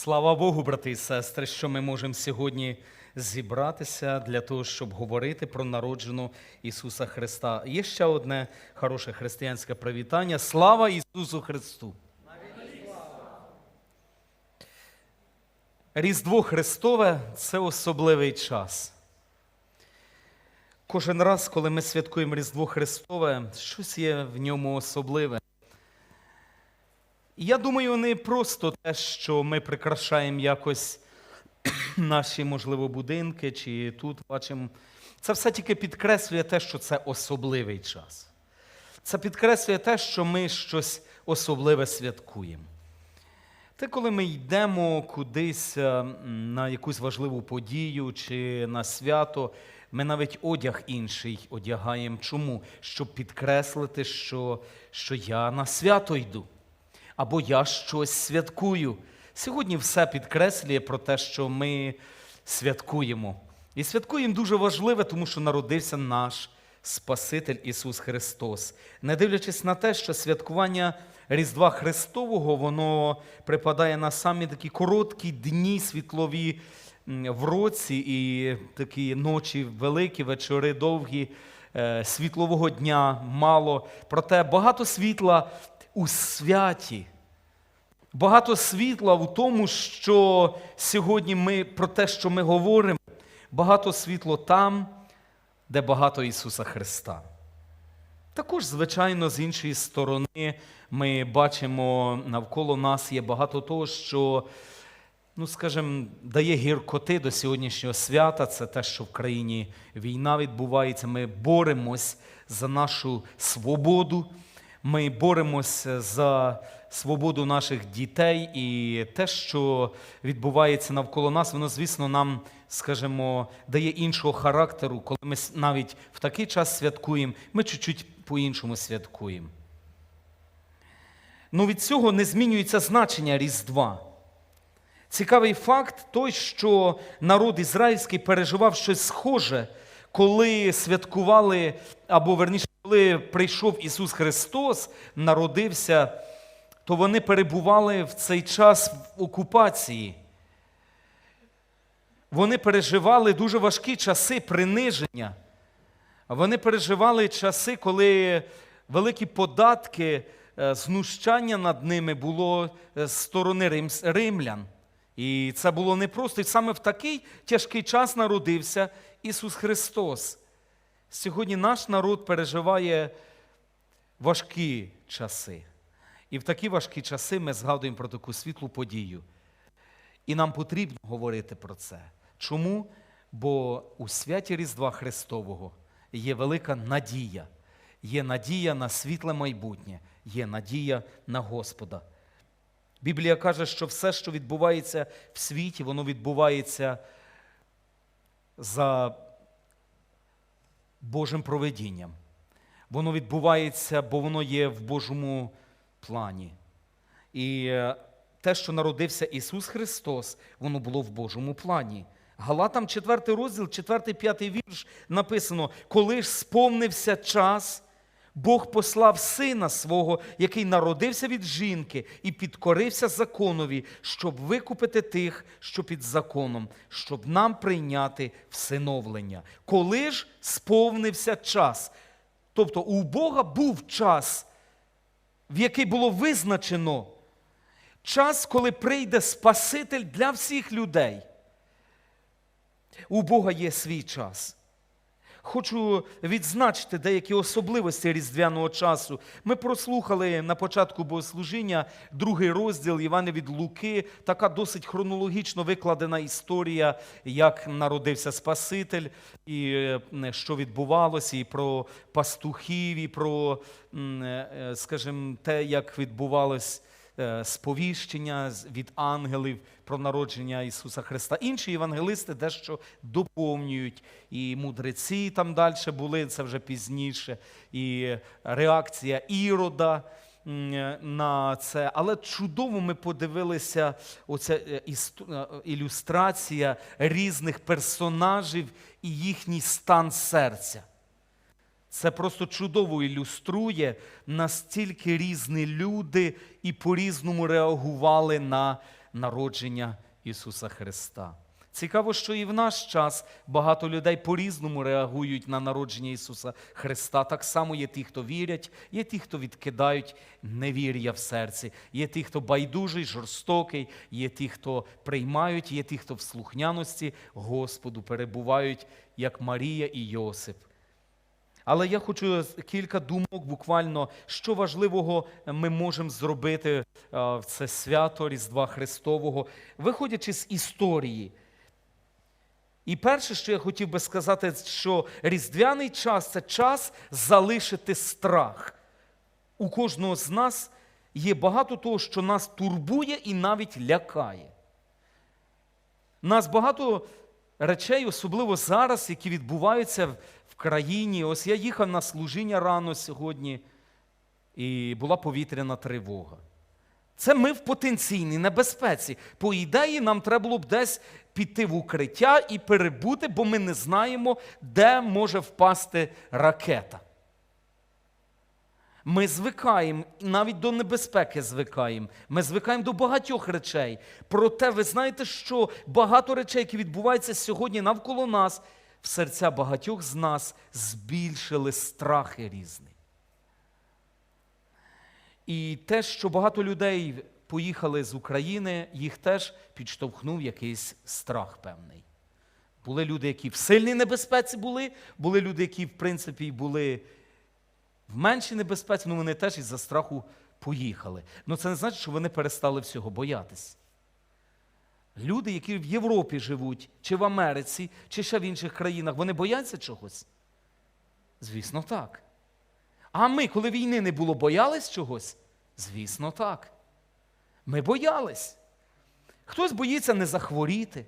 Слава Богу, брати і сестри, що ми можемо сьогодні зібратися для того, щоб говорити про народжену Ісуса Христа. Є ще одне хороше християнське привітання. Слава Ісусу Христу! Різдво Христове це особливий час. Кожен раз, коли ми святкуємо Різдво Христове, щось є в ньому особливе. Я думаю, не просто те, що ми прикрашаємо якось наші, можливо, будинки чи тут бачимо. Це все тільки підкреслює те, що це особливий час. Це підкреслює те, що ми щось особливе святкуємо. Те, коли ми йдемо кудись е, на якусь важливу подію чи на свято, ми навіть одяг інший одягаємо. Чому? Щоб підкреслити, що, що я на свято йду або я щось святкую. Сьогодні все підкреслює про те, що ми святкуємо. І святкуємо дуже важливе, тому що народився наш Спаситель Ісус Христос. Не дивлячись на те, що святкування Різдва Христового, воно припадає на самі такі короткі дні світлові в році, і такі ночі великі, вечори довгі, е, світлового дня мало. Проте багато світла у святі. Багато світла в тому, що сьогодні ми про те, що ми говоримо, багато світло там, де багато Ісуса Христа. Також, звичайно, з іншої сторони, ми бачимо навколо нас є багато того, що, ну, скажімо, дає гіркоти до сьогоднішнього свята. Це те, що в країні війна відбувається. Ми боремось за нашу свободу. Ми боремося за свободу наших дітей, і те, що відбувається навколо нас, воно, звісно, нам, скажімо, дає іншого характеру, коли ми навіть в такий час святкуємо, ми чуть-чуть по-іншому святкуємо. Ну від цього не змінюється значення Різдва. Цікавий факт той, що народ ізраїльський переживав щось схоже, коли святкували, або верніше, коли прийшов Ісус Христос, народився, то вони перебували в цей час в окупації. Вони переживали дуже важкі часи приниження. Вони переживали часи, коли великі податки, е, знущання над ними було е, з сторони римлян. І це було непросто. І саме в такий тяжкий час народився Ісус Христос. Сьогодні наш народ переживає важкі часи. І в такі важкі часи ми згадуємо про таку світлу подію. І нам потрібно говорити про це. Чому? Бо у святі Різдва Христового є велика надія. Є надія на світле майбутнє, є надія на Господа. Біблія каже, що все, що відбувається в світі, воно відбувається за Божим проведінням. Воно відбувається, бо воно є в Божому плані. І е, те, що народився Ісус Христос, воно було в Божому плані. Галатам 4 розділ, 4-5 вірш написано: коли ж сповнився час, Бог послав сина свого, який народився від жінки і підкорився законові, щоб викупити тих, що під законом, щоб нам прийняти всиновлення. Коли ж сповнився час? Тобто у Бога був час, в який було визначено час, коли прийде Спаситель для всіх людей. У Бога є свій час. Хочу відзначити деякі особливості різдвяного часу. Ми прослухали на початку богослужіння другий розділ Івана від Луки, така досить хронологічно викладена історія, як народився Спаситель, і е, що відбувалося, і про пастухів, і про, е, скажімо, те, як відбувалось е, сповіщення з- від ангелів про народження Ісуса Христа. Інші євангелисти дещо доповнюють, і мудреці там далі були, це вже пізніше, і реакція Ірода е, на це. Але чудово ми подивилися оця е, е, ілюстрація різних персонажів і їхній стан серця. Це просто чудово ілюструє, настільки різні люди і по-різному реагували на, народження Ісуса Христа. Цікаво, що і в наш час багато людей по-різному реагують на народження Ісуса Христа. Так само є ті, хто вірять, є ті, хто відкидають невір'я в серці, є ті, хто байдужий, жорстокий, є ті, хто приймають, є ті, хто в слухняності Господу перебувають, як Марія і Йосип. Але я хочу кілька думок буквально, що важливого ми можемо зробити е, в це свято Різдва Христового, виходячи з історії. І перше, що я хотів би сказати, що різдвяний час це час залишити страх. У кожного з нас є багато того, що нас турбує і навіть лякає. Нас багато речей, особливо зараз, які відбуваються країні. Ось я їхав на служіння рано сьогодні, і була повітряна тривога. Це ми в потенційній небезпеці. По ідеї, нам треба було б десь піти в укриття і перебути, бо ми не знаємо, де може впасти ракета. Ми звикаємо, навіть до небезпеки звикаємо. Ми звикаємо до багатьох речей. Проте ви знаєте, що багато речей, які відбуваються сьогодні навколо нас, в серця багатьох з нас збільшили страхи різні. І те, що багато людей поїхали з України, їх теж підштовхнув якийсь страх певний. Були люди, які в сильній небезпеці були, були люди, які, в принципі, були в меншій небезпеці, ну вони теж із-за страху поїхали. Ну це не значить, що вони перестали всього боятись. Люди, які в Європі живуть, чи в Америці, чи ще в інших країнах, вони бояться чогось? Звісно, так. А ми, коли війни не було, боялись чогось? Звісно, так. Ми боялись. Хтось боїться не захворіти,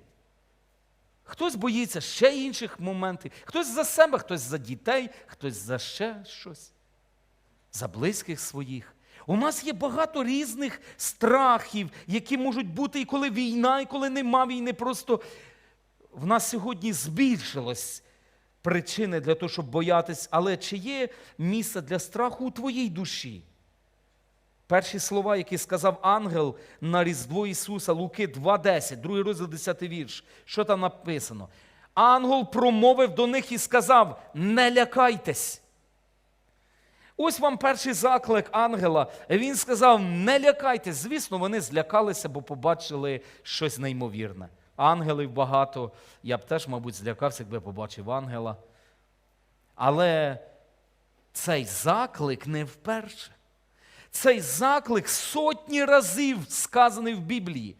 хтось боїться ще інших моментів, хтось за себе, хтось за дітей, хтось за ще щось, за близьких своїх. У нас є багато різних страхів, які можуть бути і коли війна, і коли нема війни. Просто в нас сьогодні збільшилось причини для того, щоб боятись, але чи є місце для страху у твоїй душі? Перші слова, які сказав ангел на Різдво Ісуса, Луки 2.10, другий розділ 10 вірш. Що там написано? Ангел промовив до них і сказав: не лякайтесь. Ось вам перший заклик ангела. Він сказав: не лякайтесь. Звісно, вони злякалися, бо побачили щось неймовірне. Ангелів багато. Я б теж, мабуть, злякався, якби побачив ангела. Але цей заклик не вперше. Цей заклик сотні разів сказаний в Біблії.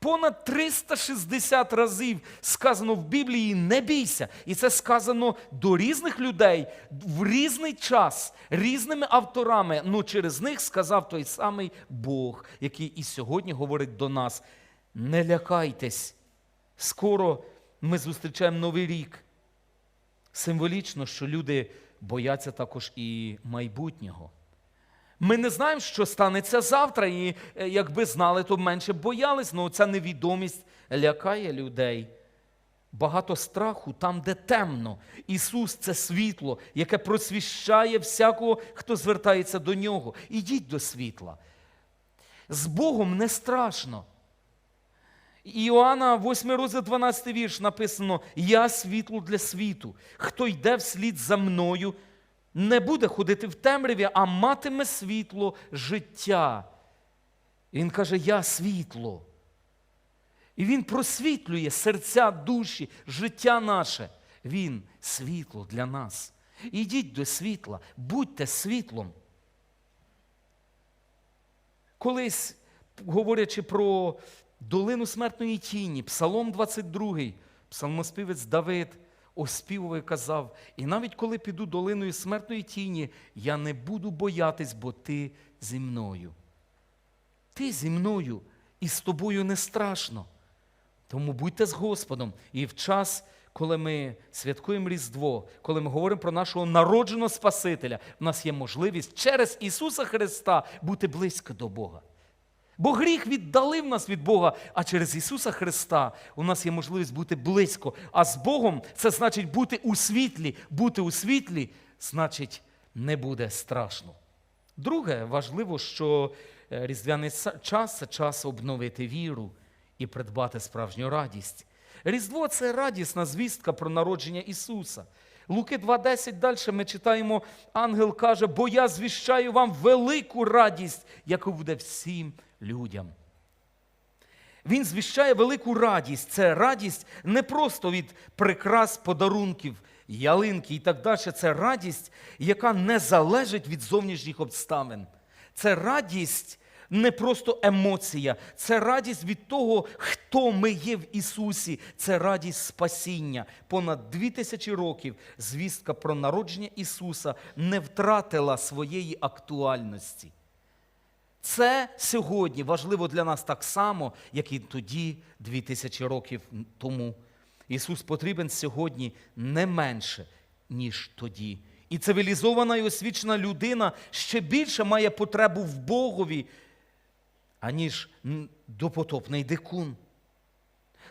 Понад 360 разів сказано в Біблії не бійся. І це сказано до різних людей в різний час, різними авторами. Ну через них сказав той самий Бог, який і сьогодні говорить до нас: не лякайтесь. Скоро ми зустрічаємо Новий рік. Символічно, що люди бояться також і майбутнього. Ми не знаємо, що станеться завтра, і е, якби знали, то менше боялись, але ця невідомість лякає людей. Багато страху там, де темно. Ісус це світло, яке просвіщає всякого, хто звертається до нього. Ідіть до світла. З Богом не страшно. Іоанна, 8 розділ 12 вірш написано: Я світло для світу. Хто йде вслід за мною, не буде ходити в темряві, а матиме світло життя. І Він каже: Я світло. І Він просвітлює серця, душі, життя наше. Він світло для нас. Ідіть до світла, будьте світлом. Колись, говорячи про долину смертної тіні, Псалом 22, псалмоспівець Давид оспівував і казав, і навіть коли піду долиною смертної тіні, я не буду боятись, бо ти зі мною. Ти зі мною, і з тобою не страшно. Тому будьте з Господом. І в час, коли ми святкуємо Різдво, коли ми говоримо про нашого народженого Спасителя, в нас є можливість через Ісуса Христа бути близько до Бога. Бо гріх віддалив нас від Бога, а через Ісуса Христа у нас є можливість бути близько. А з Богом це значить бути у світлі. Бути у світлі значить не буде страшно. Друге, важливо, що е, різдвяний час це час обновити віру і придбати справжню радість. Різдво це радісна звістка про народження Ісуса. Луки 2.10 далі ми читаємо, ангел каже, бо я звіщаю вам велику радість, яку буде всім людям. Він звіщає велику радість. Це радість не просто від прикрас, подарунків, ялинки і так далі. Це радість, яка не залежить від зовнішніх обставин. Це радість не просто емоція, це радість від того, хто ми є в Ісусі. Це радість спасіння. Понад дві тисячі років звістка про народження Ісуса не втратила своєї актуальності. Це сьогодні важливо для нас так само, як і тоді, дві тисячі років тому. Ісус потрібен сьогодні не менше, ніж тоді. І цивілізована і освічена людина ще більше має потребу в Богові, аніж допотопний дикун.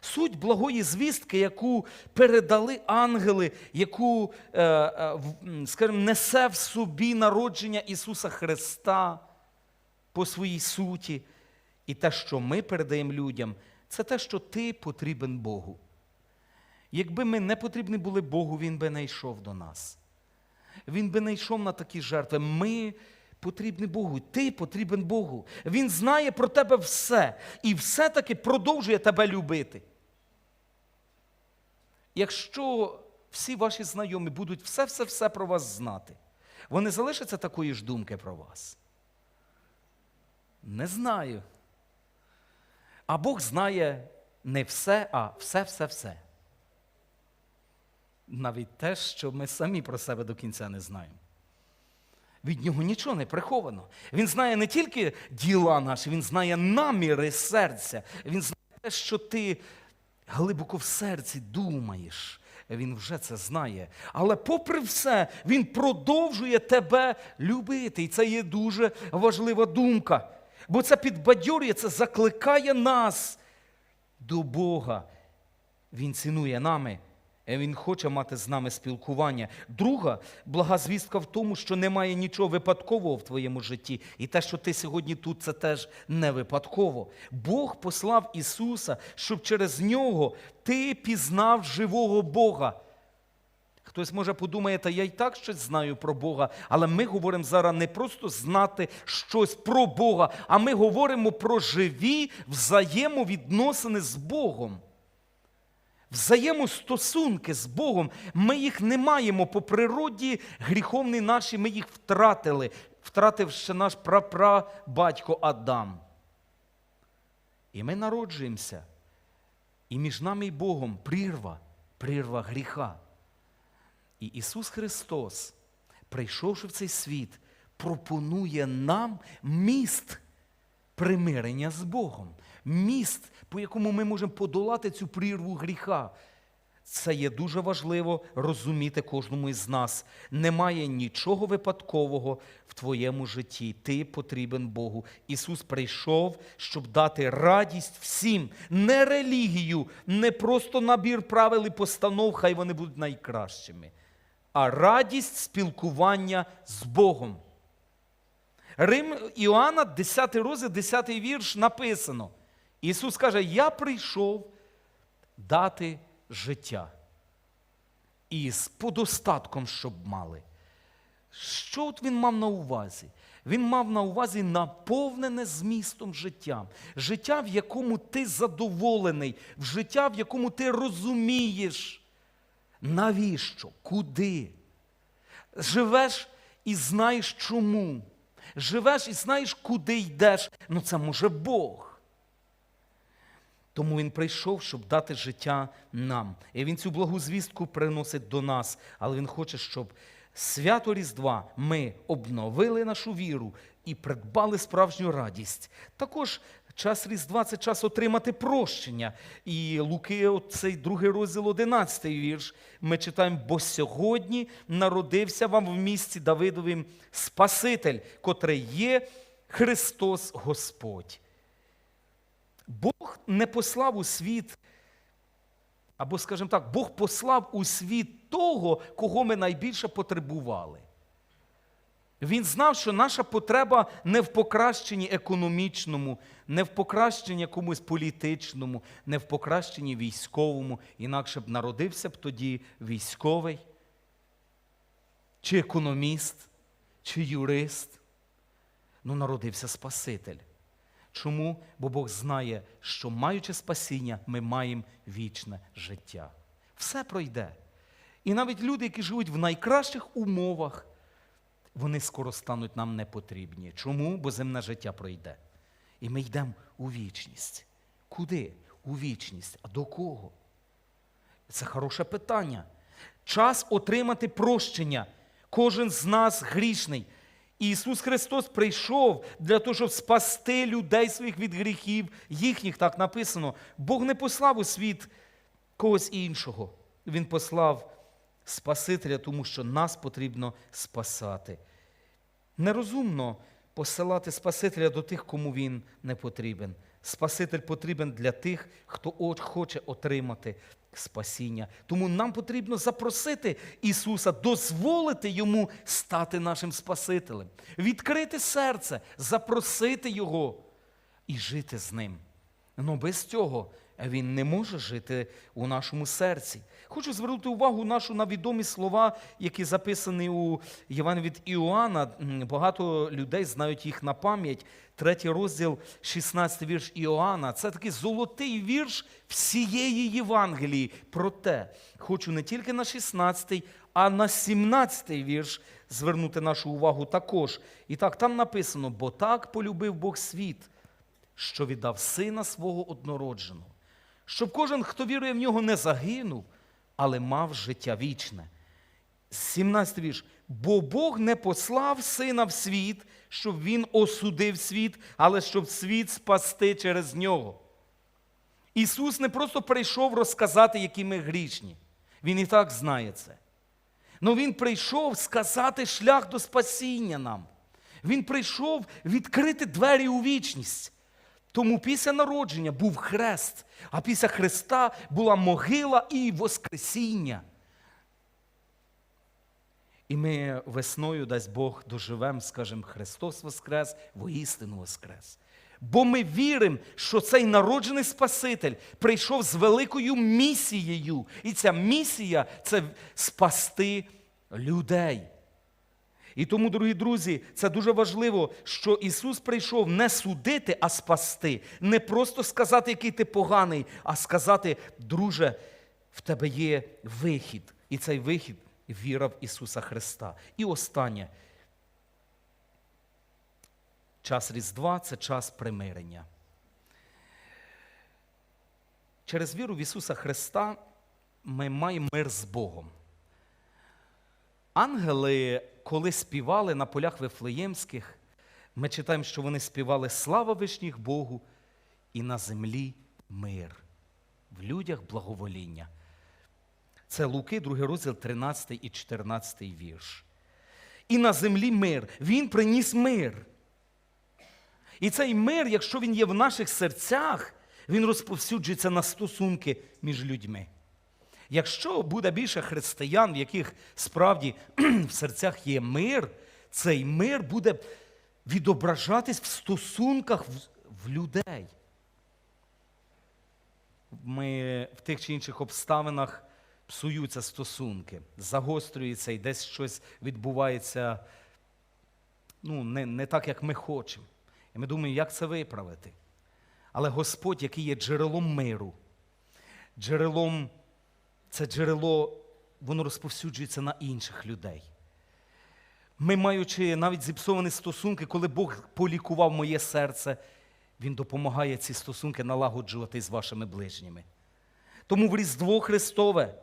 Суть благої звістки, яку передали ангели, яку, е, е, скажімо, несе в собі народження Ісуса Христа по своїй суті. І те, що ми передаємо людям, це те, що ти потрібен Богу. Якби ми не потрібні були Богу, Він би не йшов до нас. Він би не йшов на такі жертви. Ми потрібні Богу. Ти потрібен Богу. Він знає про тебе все і все-таки продовжує тебе любити. Якщо всі ваші знайомі будуть все-все-все про вас знати, вони залишаться такої ж думки про вас. Не знаю. А Бог знає не все, а все-все-все. Навіть те, що ми самі про себе до кінця не знаємо. Від нього нічого не приховано. Він знає не тільки діла наші, він знає наміри серця. Він знає те, що ти глибоко в серці думаєш. Він вже це знає. Але попри все, він продовжує тебе любити. І це є дуже важлива думка. Бо це підбадьорює, це закликає нас до Бога. Він цінує нами. Він хоче мати з нами спілкування. Друга блага звістка в тому, що немає нічого випадкового в твоєму житті. І те, що ти сьогодні тут, це теж не випадково. Бог послав Ісуса, щоб через нього ти пізнав живого Бога. Хтось може подумає, та я й так щось знаю про Бога, але ми говоримо зараз не просто знати щось про Бога, а ми говоримо про живі взаємовідносини з Богом. Взаємостосунки з Богом. Ми їх не маємо по природі гріховні наші, ми їх втратили, втратив ще наш прапрабатько Адам. І ми народжуємося. І між нами і Богом прірва, прірва гріха. І Ісус Христос, прийшовши в цей світ, пропонує нам міст примирення з Богом. Міст, по якому ми можемо подолати цю прірву гріха. Це є дуже важливо розуміти кожному із нас. Немає нічого випадкового в твоєму житті. Ти потрібен Богу. Ісус прийшов, щоб дати радість всім, не релігію, не просто набір правил і постанов, хай вони будуть найкращими, а радість спілкування з Богом. Рим Іоанна, 10 розділ, 10 вірш написано. Ісус каже: Я прийшов дати життя. І з подостатком, щоб мали. Що от він мав на увазі? Він мав на увазі наповнене змістом життя. Життя, в якому ти задоволений, життя, в якому ти розумієш, навіщо, куди. Живеш і знаєш чому. Живеш і знаєш, куди йдеш. Ну це може Бог. Тому Він прийшов, щоб дати життя нам. І Він цю благу звістку приносить до нас. Але Він хоче, щоб свято Різдва ми обновили нашу віру і придбали справжню радість. Також час Різдва це час отримати прощення. І Луки, цей другий розділ, 11 вірш, ми читаємо, бо сьогодні народився вам в місті Давидовім Спаситель, котрий є Христос Господь. Бог не послав у світ, або, скажімо так, Бог послав у світ того, кого ми найбільше потребували. Він знав, що наша потреба не в покращенні економічному, не в покращенні якомусь політичному, не в покращенні військовому, інакше б народився б тоді військовий, чи економіст, чи юрист. Ну, народився Спаситель. Чому? Бо Бог знає, що маючи спасіння, ми маємо вічне життя. Все пройде. І навіть люди, які живуть в найкращих умовах, вони скоро стануть нам непотрібні. Чому? Бо земне життя пройде. І ми йдемо у вічність. Куди? У вічність. А до кого? Це хороше питання. Час отримати прощення. Кожен з нас грішний. Ісус Христос прийшов для того, щоб спасти людей своїх від гріхів, їхніх так написано. Бог не послав у світ когось іншого. Він послав Спасителя, тому що нас потрібно спасати. Нерозумно посилати Спасителя до тих, кому він не потрібен. Спаситель потрібен для тих, хто хоче отримати спасіння. Тому нам потрібно запросити Ісуса, дозволити Йому стати нашим Спасителем, відкрити серце, запросити Його і жити з Ним. Ну без цього він не може жити у нашому серці. Хочу звернути увагу нашу на відомі слова, які записані у Євангелії від Іоанна. Багато людей знають їх на пам'ять. Третій розділ, 16 вірш Іоанна. Це такий золотий вірш всієї Євангелії. Проте хочу не тільки на 16, а на 17 вірш звернути нашу увагу також. І так, там написано: бо так полюбив Бог світ що віддав сина свого однородженого, щоб кожен, хто вірує в нього, не загинув, але мав життя вічне. 17 вірш. Бо Бог не послав сина в світ, щоб він осудив світ, але щоб світ спасти через нього. Ісус не просто прийшов розказати, які ми грішні. Він і так знає це. Но Він прийшов сказати шлях до спасіння нам. Він прийшов відкрити двері у вічність. Тому після народження був хрест, а після Христа була могила і Воскресіння. І ми весною, дасть Бог, доживемо, скажемо, Христос Воскрес, воістину Воскрес. Бо ми віримо, що цей народжений Спаситель прийшов з великою місією. І ця місія це спасти людей. І тому, дорогі друзі, це дуже важливо, що Ісус прийшов не судити, а спасти. Не просто сказати, який ти поганий, а сказати, друже, в тебе є вихід. І цей вихід віра в Ісуса Христа. І останнє. Час Різдва це час примирення. Через віру в Ісуса Христа ми маємо мир з Богом. Ангели, коли співали на полях Вифлеємських, ми читаємо, що вони співали слава вишніх Богу і на землі мир, в людях благовоління. Це Луки, 2 розділ, 13 і 14 вірш. І на землі мир. Він приніс мир. І цей мир, якщо він є в наших серцях, він розповсюджується на стосунки між людьми. Якщо буде більше християн, в яких справді в серцях є мир, цей мир буде відображатись в стосунках в, людей. Ми в тих чи інших обставинах псуються стосунки, загострюється і десь щось відбувається ну, не, не так, як ми хочемо. І ми думаємо, як це виправити. Але Господь, який є джерелом миру, джерелом це джерело, воно розповсюджується на інших людей. Ми, маючи навіть зіпсовані стосунки, коли Бог полікував моє серце, Він допомагає ці стосунки налагоджувати з вашими ближніми. Тому в Різдво Христове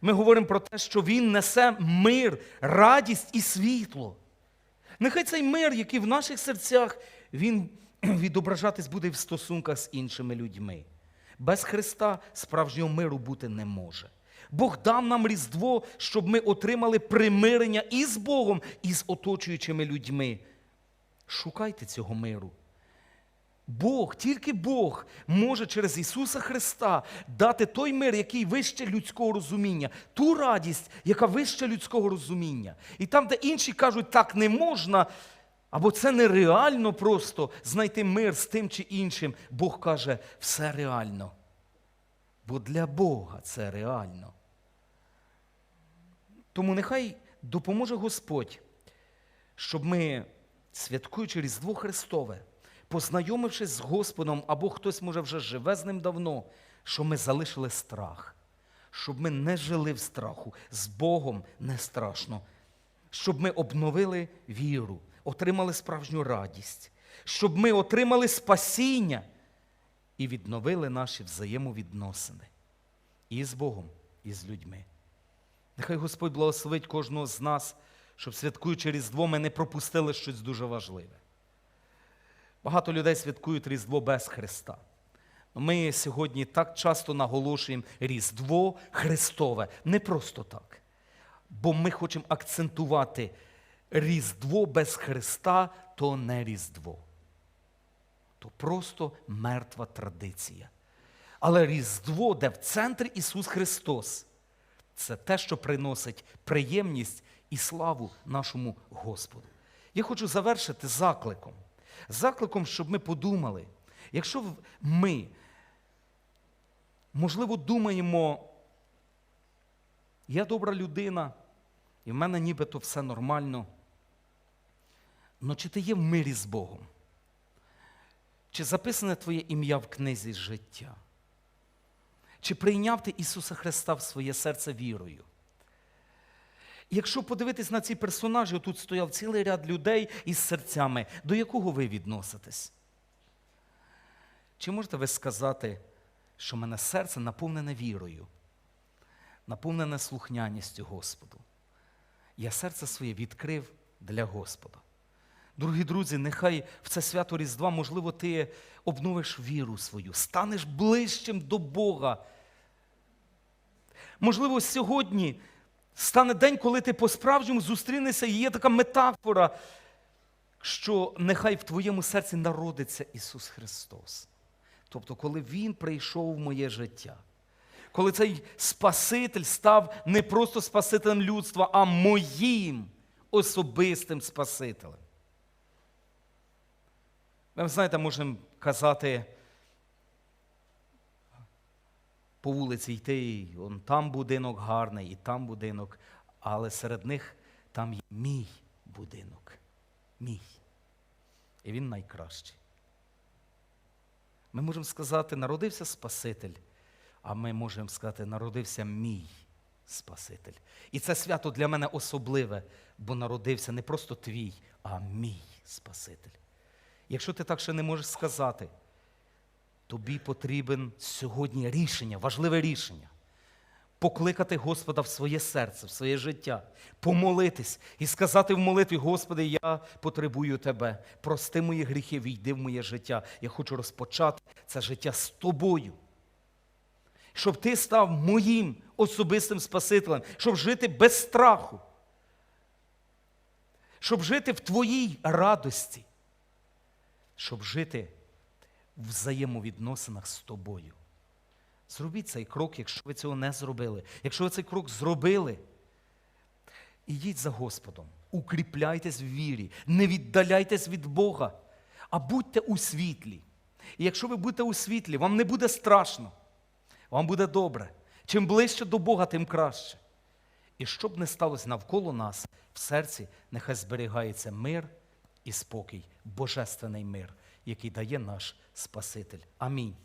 ми говоримо про те, що Він несе мир, радість і світло. Нехай цей мир, який в наших серцях, він відображатись буде в стосунках з іншими людьми. Без Христа справжнього миру бути не може. Бог дав нам Різдво, щоб ми отримали примирення і з Богом, і з оточуючими людьми. Шукайте цього миру. Бог, тільки Бог може через Ісуса Христа дати той мир, який вище людського розуміння, ту радість, яка вище людського розуміння. І там, де інші кажуть, так не можна, або це нереально просто знайти мир з тим чи іншим, Бог каже, все реально. Бо для Бога це реально. Тому нехай допоможе Господь, щоб ми, святкуючи Різдво Христове, познайомившись з Господом, або хтось, може, вже живе з ним давно, що ми залишили страх, щоб ми не жили в страху, з Богом не страшно, щоб ми обновили віру, отримали справжню радість, щоб ми отримали спасіння і відновили наші взаємовідносини і з Богом, і з людьми. Нехай Господь благословить кожного з нас, щоб святкуючи Різдво, ми не пропустили щось дуже важливе. Багато людей святкують Різдво без Христа. Ми сьогодні так часто наголошуємо Різдво Христове. Не просто так. Бо ми хочемо акцентувати Різдво без Христа то не Різдво. То просто мертва традиція. Але Різдво, де в центрі Ісус Христос, це те, що приносить приємність і славу нашому Господу. Я хочу завершити закликом. Закликом, щоб ми подумали, якщо ми, можливо, думаємо, я добра людина, і в мене нібито все нормально. Ну чи ти є в мирі з Богом? Чи записане твоє ім'я в книзі життя? Чи прийняв ти Ісуса Христа в своє серце вірою? Якщо подивитись на ці персонажі, тут стояв цілий ряд людей із серцями, до якого ви відноситесь? Чи можете ви сказати, що мене серце наповнене вірою, наповнене слухняністю Господу? Я серце своє відкрив для Господа. Дорогі друзі, нехай в це свято Різдва, можливо, ти обновиш віру свою, станеш ближчим до Бога. Можливо, сьогодні стане день, коли ти по-справжньому зустрінешся, і є така метафора, що нехай в твоєму серці народиться Ісус Христос. Тобто, коли Він прийшов в моє життя, коли цей Спаситель став не просто Спасителем людства, а моїм особистим Спасителем. Ми знаєте, можемо казати по вулиці йти, он там будинок гарний, і там будинок, але серед них там є мій будинок. Мій. І він найкращий. Ми можемо сказати, народився Спаситель, а ми можемо сказати, народився мій Спаситель. І це свято для мене особливе, бо народився не просто твій, а мій Спаситель. Якщо ти так ще не можеш сказати, тобі потрібен сьогодні рішення, важливе рішення. Покликати Господа в своє серце, в своє життя, помолитись і сказати в молитві, Господи, я потребую Тебе. Прости мої гріхи, війди в моє життя. Я хочу розпочати це життя з тобою. Щоб ти став моїм особистим Спасителем, щоб жити без страху, щоб жити в твоїй радості, щоб жити в взаємовідносинах з тобою. Зробіть цей крок, якщо ви цього не зробили. Якщо ви цей крок зробили, ідіть за Господом, укріпляйтесь в вірі, не віддаляйтесь від Бога, а будьте у світлі. І якщо ви будете у світлі, вам не буде страшно, вам буде добре. Чим ближче до Бога, тим краще. І щоб не сталося навколо нас, в серці нехай зберігається мир і спокій, божественний мир, який дає наш Спаситель. Амінь.